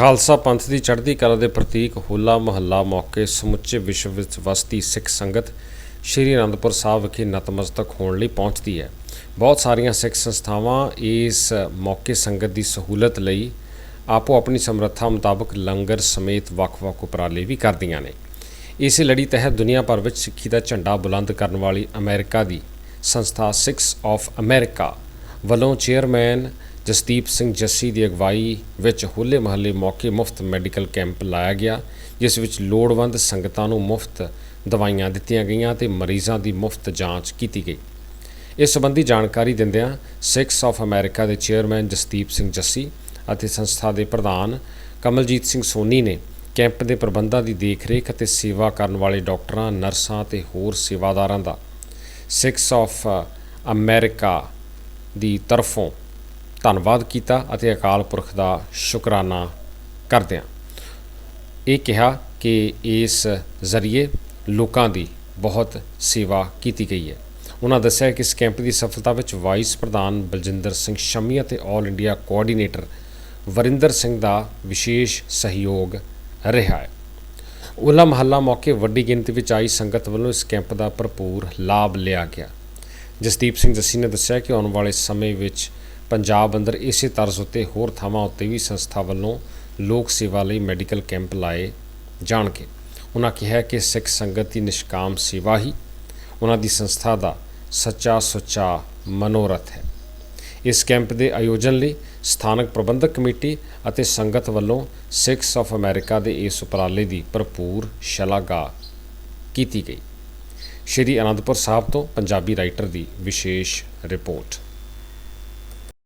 ਖਾਲਸਾ ਪੰਥ ਦੀ ਚੜ੍ਹਦੀ ਕਲਾ ਦੇ ਪ੍ਰਤੀਕ ਹੋਲਾ ਮਹੱਲਾ ਮੌਕੇ ਸਮੁੱਚੇ ਵਿਸ਼ਵ ਵਿੱਚ ਵਸਦੀ ਸਿੱਖ ਸੰਗਤ ਸ਼੍ਰੀ ਅਨੰਦਪੁਰ ਸਾਹਿਬ ਵਿਖੇ ਨਤਮਸਤਕ ਹੋਣ ਲਈ ਪਹੁੰਚਦੀ ਹੈ। ਬਹੁਤ ਸਾਰੀਆਂ ਸਿੱਖ ਸੰਸਥਾਵਾਂ ਇਸ ਮੌਕੇ ਸੰਗਤ ਦੀ ਸਹੂਲਤ ਲਈ ਆਪੋ ਆਪਣੀ ਸਮਰੱਥਾ ਮੁਤਾਬਕ ਲੰਗਰ ਸਮੇਤ ਵੱਖ-ਵੱਖ ਉਪਰਾਲੇ ਵੀ ਕਰਦੀਆਂ ਨੇ। ਇਸੇ ਲੜੀ ਤਹਿਤ ਦੁਨੀਆ ਭਰ ਵਿੱਚ ਸਿੱਖੀ ਦਾ ਝੰਡਾ ਬੁਲੰਦ ਕਰਨ ਵਾਲੀ ਅਮਰੀਕਾ ਦੀ ਸੰਸਥਾ ਸਿਕਸ ਆਫ ਅਮਰੀਕਾ ਵੱਲੋਂ ਚੇਅਰਮੈਨ ਜਸਦੀਪ ਸਿੰਘ ਜੱਸੀ ਦੀ ਅਗਵਾਈ ਵਿੱਚ ਹੋਲੇ ਮਹੱਲੇ ਮੌਕੇ ਮੁਫਤ ਮੈਡੀਕਲ ਕੈਂਪ ਲਾਇਆ ਗਿਆ, ਜਿਸ ਵਿੱਚ ਲੋੜਵੰਦ ਸੰਗਤਾਂ ਨੂੰ ਮੁਫਤ ਦਵਾਈਆਂ ਦਿੱਤੀਆਂ ਗਈਆਂ ਤੇ ਮਰੀਜ਼ਾਂ ਦੀ ਮੁਫਤ ਜਾਂਚ ਕੀਤੀ ਗਈ। ਇਸ ਸੰਬੰਧੀ ਜਾਣਕਾਰੀ ਦਿੰਦਿਆਂ ਸਿਕਸ ਆਫ ਅਮਰੀਕਾ ਦੇ ਚੇਅਰਮੈਨ ਜਸਦੀਪ ਸਿੰਘ ਜੱਸੀ ਅਤੇ ਸੰਸਥਾ ਦੇ ਪ੍ਰਧਾਨ ਕਮਲਜੀਤ ਸਿੰਘ ਸੋਨੀ ਨੇ ਕੈਂਪ ਦੇ ਪ੍ਰਬੰਧਾਂ ਦੀ ਦੇਖਰੇਖ ਅਤੇ ਸੇਵਾ ਕਰਨ ਵਾਲੇ ਡਾਕਟਰਾਂ, ਨਰਸਾਂ ਤੇ ਹੋਰ ਸੇਵਾਦਾਰਾਂ ਦਾ ਸਿਕਸ ਆਫ ਅਮਰੀਕਾ ਦੀ ਤਰਫੋਂ ਧੰਨਵਾਦ ਕੀਤਾ ਅਤੇ ਅਕਾਲ ਪੁਰਖ ਦਾ ਸ਼ੁਕਰਾਨਾ ਕਰਦਿਆਂ ਇਹ ਕਿਹਾ ਕਿ ਇਸ ਜ਼ਰੀਏ ਲੋਕਾਂ ਦੀ ਬਹੁਤ ਸੇਵਾ ਕੀਤੀ ਗਈ ਹੈ। ਉਹਨਾਂ ਦੱਸਿਆ ਕਿ ਇਸ ਕੈਂਪ ਦੀ ਸਫਲਤਾ ਵਿੱਚ ਵਾਈਸ ਪ੍ਰਧਾਨ ਬਲਜਿੰਦਰ ਸਿੰਘ ਸ਼ਮੀ ਅਤੇ all India coordinator Varinder Singh ਦਾ ਵਿਸ਼ੇਸ਼ ਸਹਿਯੋਗ ਰਿਹਾ ਹੈ। ਉਲਾ ਮਹੱਲਾ ਮੌਕੇ ਵੱਡੀ ਗਿਣਤੀ ਵਿੱਚ ਆਈ ਸੰਗਤ ਵੱਲੋਂ ਇਸ ਕੈਂਪ ਦਾ ਭਰਪੂਰ ਲਾਭ ਲਿਆ ਗਿਆ। ਜਸਦੀਪ ਸਿੰਘ ਜੱਸੀ ਨੇ ਦੱਸਿਆ ਕਿ ਆਉਣ ਵਾਲੇ ਸਮੇਂ ਵਿੱਚ ਪੰਜਾਬ ਅੰਦਰ ਇਸੇ ਤਰਜ਼ ਉੱਤੇ ਹੋਰ ਥਾਵਾਂ ਉੱਤੇ ਵੀ ਸੰਸਥਾ ਵੱਲੋਂ ਲੋਕ ਸੇਵਾ ਲਈ ਮੈਡੀਕਲ ਕੈਂਪ ਲਾਏ ਜਾਣਗੇ। ਉਹਨਾਂ ਕਿਹਾ ਕਿ ਸਿੱਖ ਸੰਗਤ ਦੀ ਨਿਸ਼ਕਾਮ ਸੇਵਾ ਹੀ ਉਹਨਾਂ ਦੀ ਸੰਸਥਾ ਦਾ ਸੱਚਾ ਸੁੱਚਾ ਮਨੋਰਥ ਹੈ। ਇਸ ਕੈਂਪ ਦੇ ਆਯੋਜਨ ਲਈ ਸਥਾਨਕ ਪ੍ਰਬੰਧਕ ਕਮੇਟੀ ਅਤੇ ਸੰਗਤ ਵੱਲੋਂ ਸਿੱਖਸ ਆਫ ਅਮਰੀਕਾ ਦੇ ਇਸ ਉਪਰਾਲੇ ਦੀ ਭਰਪੂਰ ਸ਼ਲਾਘਾ ਕੀਤੀ ਗਈ। ਸ਼੍ਰੀ ਅਨੰਦਪੁਰ ਸਾਹਿਬ ਤੋਂ ਪੰਜਾਬੀ ਰਾਈਟਰ ਦੀ ਵਿਸ਼ੇਸ਼ ਰਿਪੋਰਟ।